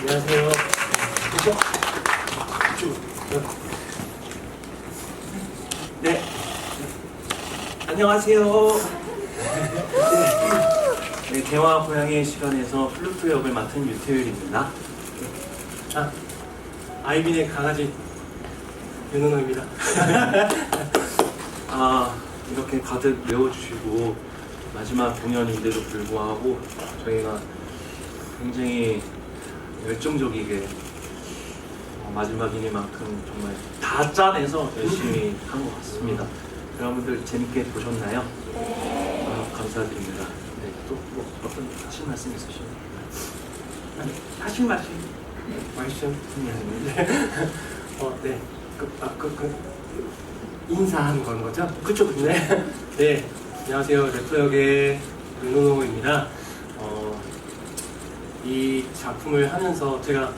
안녕하세요. 이쪽. 네. 안녕하세요. 네, 대화 고양이 시간에서 플루토 역을 맡은 유태율입니다. 아, 아이빈의 강아지 윤은호입니다. 아, 이렇게 가득 메워주시고 마지막 공연인데도 불구하고 저희가 굉장히 열정적이게 어, 마지막 이니만큼 정말 다 짜내서 열심히 한 것 같습니다. 여러분들 재밌게 보셨나요? 아, 감사드립니다. 네, 또뭐 어떤 하실 말씀 있으시나요? 아니, 하실 말씀 말씀이 아닌데 어, 네, 그, 아, 그, 그 인사한 건 거죠? 그쵸, 네. 네, 안녕하세요. 래퍼 역의 윤노노입니다. 어, 이 작품을 하면서 제가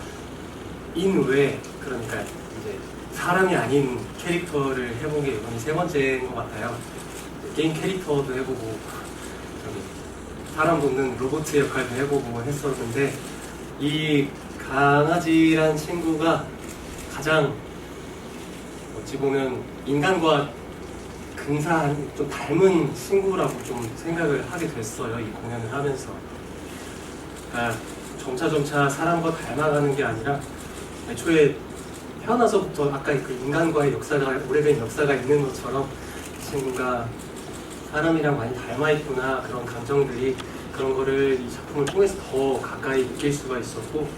인외 그러니까 이제 사람이 아닌 캐릭터를 해본 게 이번이 세 번째인 것 같아요. 게임 캐릭터도 해보고 사람 돕는 로봇 역할도 해보고 했었는데 이 강아지란 친구가 가장 어찌 보면 인간과 근사한 좀 닮은 친구라고 좀 생각을 하게 됐어요 이 공연을 하면서 그러니까 점차 점차 사람과 닮아가는 게 아니라 애초에 태어나서부터 아까 그 인간과의 역사가 오래된 역사가 있는 것처럼 이 친구가 사람이랑 많이 닮아 있구나 그런 감정들이 그런 거를 이 작품을 통해서 더 가까이 느낄 수가 있었고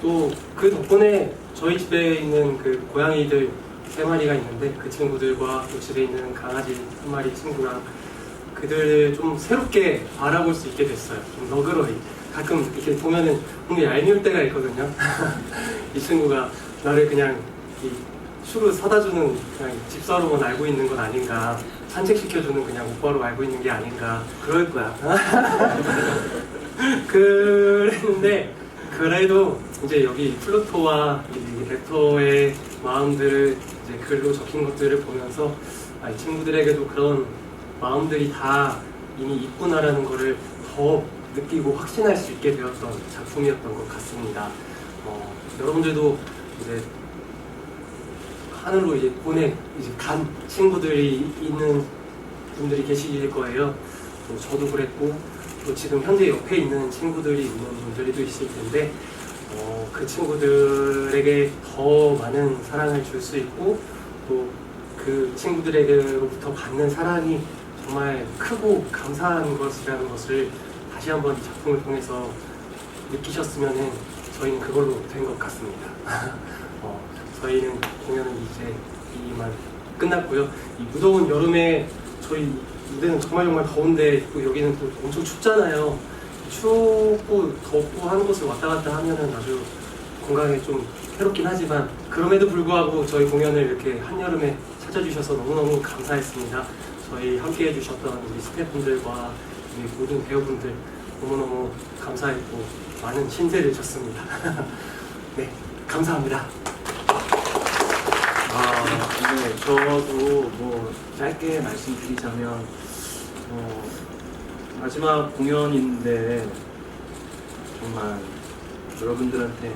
또 그 덕분에 저희 집에 있는 그 고양이들 세 마리가 있는데 그 친구들과 또 집에 있는 강아지 한 마리 친구랑 그들을 좀 새롭게 알아볼 수 있게 됐어요. 좀 너그러이. 가끔 이렇게 보면은 뭔가 얄미울 때가 있거든요. 이 친구가 나를 그냥 이 술을 사다 주는 그냥 집사로만 알고 있는 건 아닌가. 산책시켜주는 그냥 오빠로 알고 있는 게 아닌가. 그럴 거야. 그랬는데 그래도 이제 여기 플루토와 이 렉터의 마음들을 이제 글로 적힌 것들을 보면서 아, 이 친구들에게도 그런 마음들이 다 이미 있구나라는 거를 더 느끼고 확신할 수 있게 되었던 작품이었던 것 같습니다. 어, 여러분들도 이제 하늘로 이제 보내 이제 간 친구들이 있는 분들이 계실 거예요. 또 저도 그랬고 또 지금 현재 옆에 있는 친구들이 있는 분들도 있을 텐데 어, 그 친구들에게 더 많은 사랑을 줄 수 있고 또 그 친구들에게로부터 받는 사랑이 정말 크고 감사한 것이라는 것을 다시 한번 이 작품을 통해서 느끼셨으면 저희는 그걸로 된 것 같습니다. 어, 저희는 공연은 이제 이만 끝났고요. 이 무더운 여름에 저희 무대는 정말 정말 더운데 또 여기는 또 엄청 춥잖아요. 춥고 덥고 하는 곳을 왔다 갔다 하면은 아주 건강에 좀 해롭긴 하지만 그럼에도 불구하고 저희 공연을 이렇게 한여름에 찾아주셔서 너무너무 감사했습니다. 저희 함께 해주셨던 우리 스태프분들과 우리 모든 배우분들 너무너무 감사했고 많은 신세를 졌습니다. 네, 감사합니다. 아, 네, 저도 뭐 짧게 말씀드리자면 어, 마지막 공연인데 정말 여러분들한테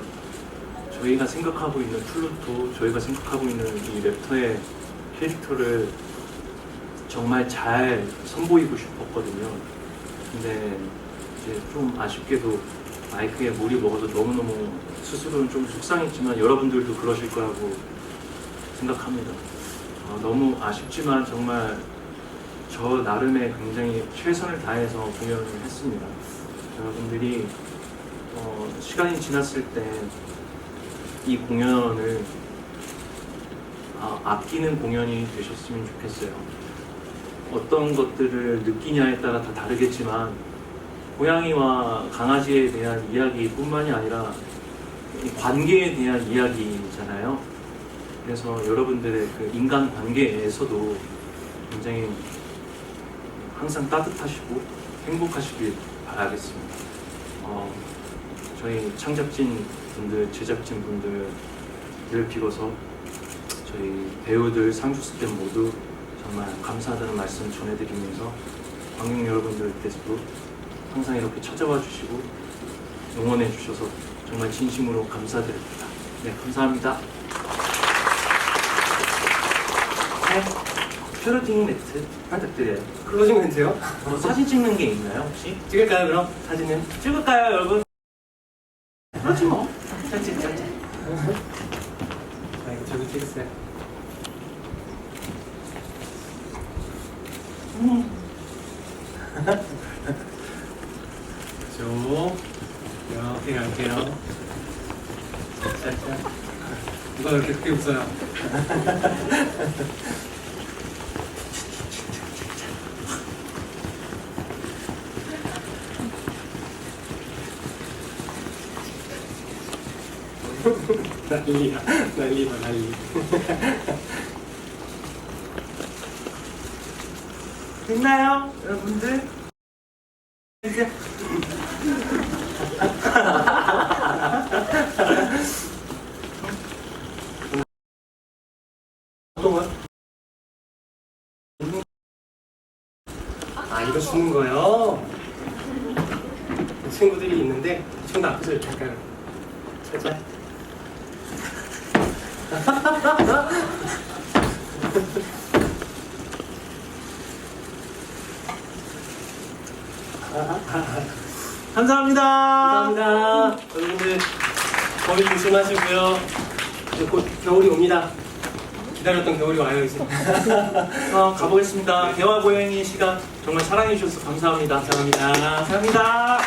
저희가 생각하고 있는 플루토, 저희가 생각하고 있는 이 랩터의 캐릭터를 정말 잘 선보이고 싶었거든요. 근데 이제 좀 아쉽게도 마이크에 물이 먹어서 너무너무 스스로는 좀 속상했지만 여러분들도 그러실 거라고 생각합니다. 어, 너무 아쉽지만 정말 저 나름의 굉장히 최선을 다해서 공연을 했습니다. 여러분들이 어, 시간이 지났을 때 이 공연을 아, 아끼는 공연이 되셨으면 좋겠어요. 어떤 것들을 느끼냐에 따라 다 다르겠지만 고양이와 강아지에 대한 이야기뿐만이 아니라 이 관계에 대한 이야기잖아요. 그래서 여러분들의 그 인간 관계에서도 굉장히 항상 따뜻하시고 행복하시길 바라겠습니다. 어, 저희 창작진 분들, 제작진 분들을 비로소 저희 배우들, 상주 스태프 모두 정말 감사하다는 말씀 전해드리면서 관객 여러분들께서도 항상 이렇게 찾아와 주시고 응원해 주셔서 정말 진심으로 감사드립니다. 네, 감사합니다. 네, 큐러팅 매트 부탁드려요. 클로징 멘트요? 뭐 사진 찍는 게 있나요 혹시? 찍을까요 그럼 사진은? 찍을까요 여러분? 그렇지 뭐. 잘 찍, 잘 찍. 아 이거 저도 찍었어요. 음. 쭉 이렇게 갈게요. 누가 그렇게 크게 웃어요? 난리야, 난리다, 난리. 됐나요 여러분들? 이제? 아 이거 주는 거요? 친구들이 있는데 친구 앞에서 이렇게 할까요? 감사합니다. 감사합니다 여러분들 거리 조심하시고요 이제 곧 겨울이 옵니다 기다렸던 겨울이 와요 이제 어, 가보겠습니다. 대화 고양이 시간 정말 사랑해 주셔서 감사합니다. 감사합니다 감사합니다.